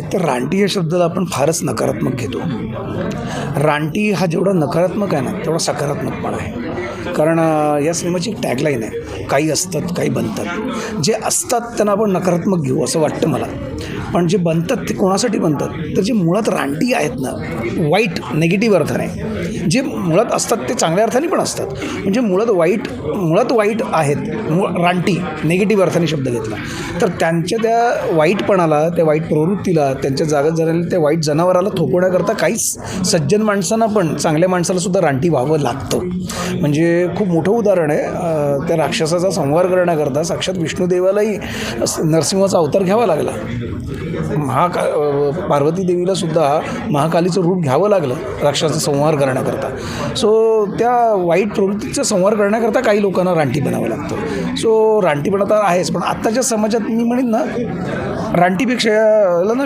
तर रानटी या शब्दाला आपण फारच नकारात्मक घेतो. रानटी हा जेवढा नकारात्मक आहे ना तेवढा सकारात्मक पण आहे. कारण या सिनेमाची एक टॅगलाईन आहे काही असतात काही बनतात. जे असतात त्यांना आपण नकारात्मक घेऊ असं वाटतं मला. पण जे बनतात ते कोणासाठी बनतात? तर जे मुळात रानटी आहेत ना वाईट नेगेटिव्ह अर्थाने जे मुळात असतात ते चांगल्या अर्थाने पण असतात. म्हणजे मुळात वाईट मुळात वाईट आहेत मुळ रानटी नेगेटिव्ह अर्थाने शब्द घेतला. तर त्यांच्या त्या वाईटपणाला त्या वाईट प्रवृत्तीला त्यांच्या जागत झालेल्या त्या वाईट जनावराला थोपवण्याकरता काहीच सज्जन माणसांना पण चांगल्या माणसालासुद्धा रानटी व्हावं लागतं. म्हणजे खूप मोठं उदाहरण आहे त्या राक्षसाचा संहार करण्याकरता साक्षात विष्णुदेवालाही नरसिंहाचा अवतार घ्यावा लागला. महाका पार्वती देवीला सुद्धा महाकालीचं रूप घ्यावं लागलं राक्षाचा संहार करण्याकरता. सो त्या वाईट प्रवृत्तीचा संहार करण्याकरता काही लोकांना रानटी बनावं लागतं. सो रानटीपणा तर आहेच पण आत्ताच्या समाजात मी म्हणेन ना रानटीपेक्षा ना